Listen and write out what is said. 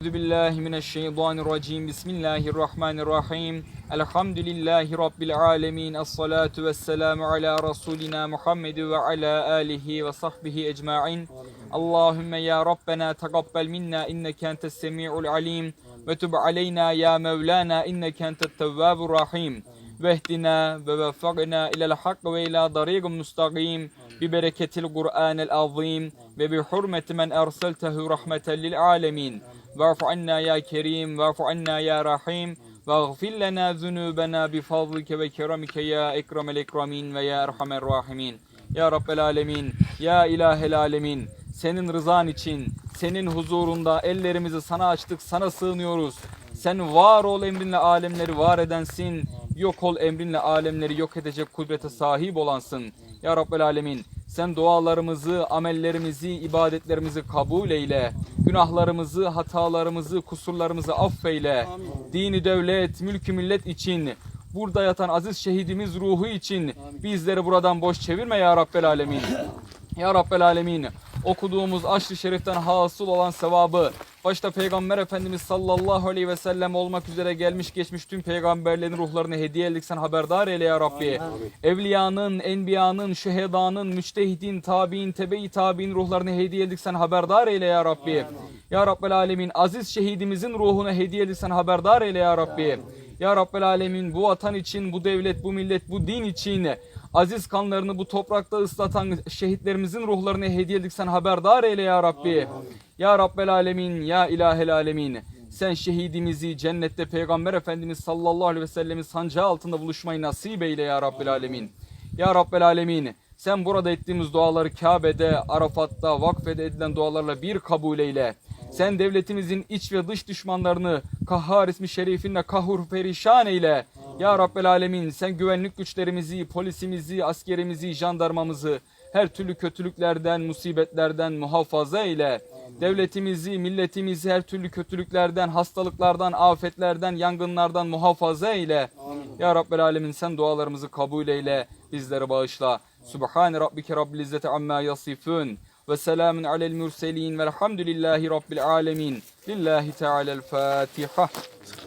أعوذ بالله من الشيطان الرجيم. بسم الله الرحمن الرحيم. الحمد لله رب العالمين. الصلاة والسلام على رسولنا محمد وعلى آله وصحبه أجمعين. اللهم يا ربنا تقبل منا إنك أنت السميع العليم. وتب علينا يا مولانا إنك أنت التواب الرحيم. واهدنا ووفقنا إلى الحق وإلى طريق مستقيم. ببركة القرآن العظيم. وبحرمة من أرسلته رحمة للعالمين. Ve'fu anna ya kerim, ve'fu anna ya rahim. Ve'gfir lena zunubena bi fadlike ve keremike ya ekremel ekremin ve ya erhamer rahimin. Ya Rabbel alemin, ya ilahel alemin. Senin rızan için, senin huzurunda ellerimizi sana açtık, sana sığınıyoruz. Sen var ol emrinle alemleri var edensin. Yok ol emrinle alemleri yok edecek kudrete sahip olansın. Ya Rabbel alemin sen dualarımızı, amellerimizi, ibadetlerimizi kabul eyle. Günahlarımızı, hatalarımızı, kusurlarımızı affeyle. Dini devlet, mülkü millet için, burada yatan aziz şehidimiz ruhu için bizleri buradan boş çevirme ya Rabbel Alemin. Ya Rabbel Alemin okuduğumuz aşrı şeriften hasıl olan sevabı başta Peygamber Efendimiz sallallahu aleyhi ve sellem olmak üzere gelmiş geçmiş tüm peygamberlerin ruhlarını hediye ettik sen haberdar eyle ya Rabbi. Evliyanın, enbiyanın, şühedanın, müçtehidin, tabi'in, tebe-i tabi'in ruhlarını hediye ettik sen haberdar eyle ya Rabbi. Ya Rabbel Alemin aziz şehidimizin ruhunu hediye ettik sen haberdar eyle ya Rabbi. Ya Rabbel Alemin bu vatan için, bu devlet, bu millet, bu din için aziz kanlarını bu toprakta ıslatan şehitlerimizin ruhlarını hediye ettik sen haberdar eyle ya Rabbi. Ya Rabbel Alemin, Ya İlahel Alemin. Sen şehidimizi cennette Peygamber Efendimiz sallallahu aleyhi ve sellemin sancağı altında buluşmayı nasip eyle ya Rabbel Alemin. Ya Rabbel Alemin. Sen burada ettiğimiz duaları Kabe'de, Arafat'ta, vakfede edilen dualarla bir kabul eyle. Sen devletimizin iç ve dış düşmanlarını Kahhar ismi şerifinle kahur perişan eyle. Ya Rabbel Alemin sen güvenlik güçlerimizi, polisimizi, askerimizi, jandarmamızı her türlü kötülüklerden, musibetlerden muhafaza eyle. Devletimizi, milletimizi her türlü kötülüklerden, hastalıklardan, afetlerden, yangınlardan muhafaza eyle. Ya Rabbel Alemin sen dualarımızı kabul eyle, bizleri bağışla. Subhane Rabbike Rabbil İzzeti Amma Yasifun وسلام على المرسلين والحمد لله رب العالمين. لله تعالى الفاتحة.